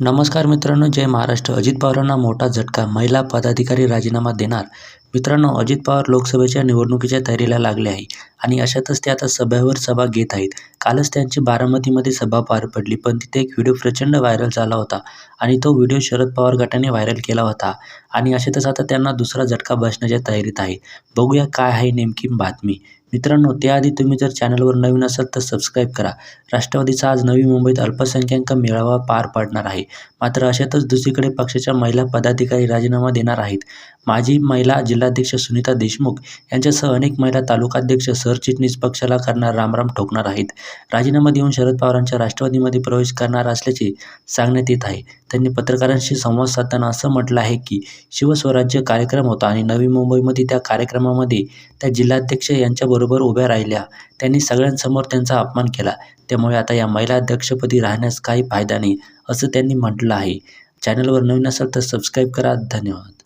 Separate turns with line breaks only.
नमस्कार मित्रांनो जय महाराष्ट्र. अजित पवारांना मोठा झटका महिला पदाधिकारी राजीनामा देणार. मित्रांनो अजित पवार लोकसभेच्या निवडणुकीच्या तयारीला लागले आहे आणि अशातच ते आता सभेवर सभा घेत आहेत. कालच त्यांची बारामतीमध्ये सभा पार पडली पण तिथे एक व्हिडिओ प्रचंड व्हायरल झाला होता आणि तो व्हिडिओ शरद पवार गटाने व्हायरल केला होता आणि अशातच आता त्यांना दुसरा झटका बसण्याच्या तयारीत आहे. बघूया काय आहे नेमकी बातमी. मित्रांनो त्याआधी तुम्ही जर चॅनलवर नवीन असाल तर सबस्क्राईब करा. राष्ट्रवादीचा आज नवी मुंबईत अल्पसंख्याक मेळावा पार पडणार आहे. मात्र अशातच दुसरीकडे पक्षाच्या महिला पदाधिकारी राजीनामा देणार आहेत. माजी महिला जिल्हाध्यक्ष सुनीता देशमुख यांच्यासह अनेक महिला तालुकाध्यक्ष सरचिटणीस पक्षाला करणार रामराम ठोकणार आहेत. राजीनामा देऊन शरद पवारांच्या राष्ट्रवादीमध्ये प्रवेश करणार असल्याचे सांगण्यात येत आहे. त्यांनी पत्रकारांशी संवाद साधताना असं म्हटलं आहे की शिवस्वराज्य कार्यक्रम होता आणि नवी मुंबईमध्ये त्या कार्यक्रमामध्ये त्या जिल्हाध्यक्ष यांच्याबरोबर उभ्या राहिल्या. त्यांनी सगळ्यांसमोर त्यांचा अपमान केला. त्यामुळे आता या महिला अध्यक्षपदी राहण्यास काही फायदा नाही असं त्यांनी म्हटलं आहे. चॅनलवर नवीन असाल तर सबस्क्राईब करा. धन्यवाद.